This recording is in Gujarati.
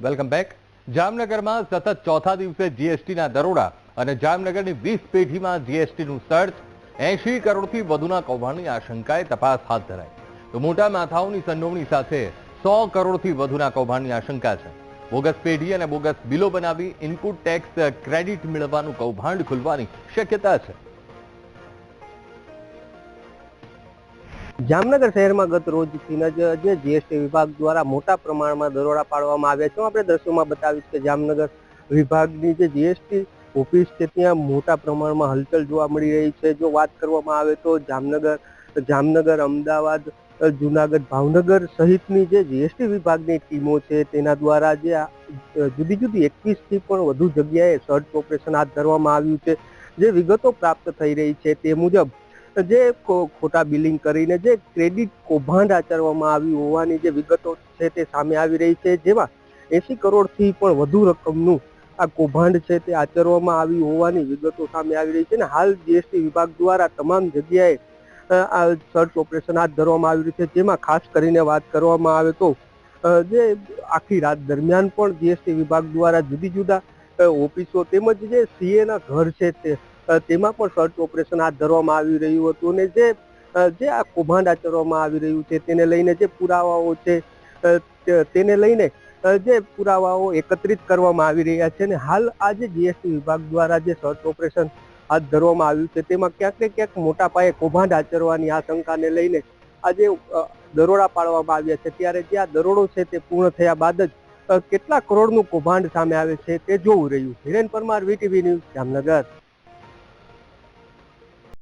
વેલકમ બેક જામનગરમાં સતત ચોથા દિવસે જીએસટીના દરોડા અને જામનગરની વીસ પેઢીમાં જીએસટીનું સર્ચ, એંશી કરોડથી વધુના કૌભાંડની આશંકાએ તપાસ હાથ ધરાઈ. તો મોટા માથાઓની સંડોવણી સાથે સો કરોડથી વધુના કૌભાંડની આશંકા છે. બોગસ પેઢી અને બોગસ બિલો બનાવી ઇનપુટ ટેક્સ ક્રેડિટ મેળવવાનું કૌભાંડ ખુલવાની શક્યતા છે. જામનગર શહેરમાં ગત રોજથી જ જીએસટી વિભાગ દ્વારા મોટા પ્રમાણમાં દરોડા પાડવામાં આવ્યા છે. આપણે દ્રશ્યોમાં બતાવીશ કે જામનગર વિભાગની જે જીએસટી ઓફિસ છે, ત્યાં મોટા પ્રમાણમાં હલચલ જોવા મળી રહી છે. જો વાત કરવામાં આવે તો જામનગર જામનગર, અમદાવાદ, જુનાગઢ, ભાવનગર સહિતની જે જીએસટી વિભાગની ટીમો છે, તેના દ્વારા જે જુદી જુદી એકવીસથી પણ વધુ જગ્યાએ સર્ચ ઓપરેશન હાથ ધરવામાં આવ્યું છે. જે વિગતો પ્રાપ્ત થઈ રહી છે, તે મુજબ જે ખોટા બિલિંગ કરીને જે ક્રેડિટ કૌભાંડ આચરવામાં આવ્યું હોવાની જે વિગતો છે તે સામે આવી રહી છે, જેમાં એસી કરોડથી પણ વધુ રકમનું આ કૌભાંડ છે તે આચરવામાં આવી હોવાની વિગતો સામે આવી રહી છે અને હાલ જીએસટી વિભાગ દ્વારા તમામ જગ્યાએ આ સર્ચ ઓપરેશન હાથ ધરવામાં આવી રહ્યું છે, જેમાં ખાસ કરીને વાત કરવામાં આવે તો જે આખી રાત દરમિયાન પણ જીએસટી વિભાગ દ્વારા જુદી જુદા ઓફિસો તેમજ જે સીએ ના ઘર છે તે તેમાં પણ સર્ચ ઓપરેશન હાથ ધરવામાં આવી રહ્યું હતું અને જે જે આ કૌભાંડ આચરવામાં આવી રહ્યું છે તેને લઈને જે પુરાવાઓ છે તેને લઈને જે પુરાવાઓ એકત્રિત કરવામાં આવી રહ્યા છે અને હાલ આ જે જીએસટી વિભાગ દ્વારા જે સર્ચ ઓપરેશન હાથ ધરવામાં આવ્યું છે તેમાં ક્યાંક ક્યાંક મોટા પાયે કૌભાંડ આચરવાની આશંકાને લઈને આજે દરોડા પાડવામાં આવ્યા છે. ત્યારે જે આ દરોડો છે તે પૂર્ણ થયા બાદ જ કેટલા કરોડનું કૌભાંડ સામે આવે છે તે જોવું રહ્યું હિરેન પરમાર, વીટીવી ન્યૂઝ જામનગર.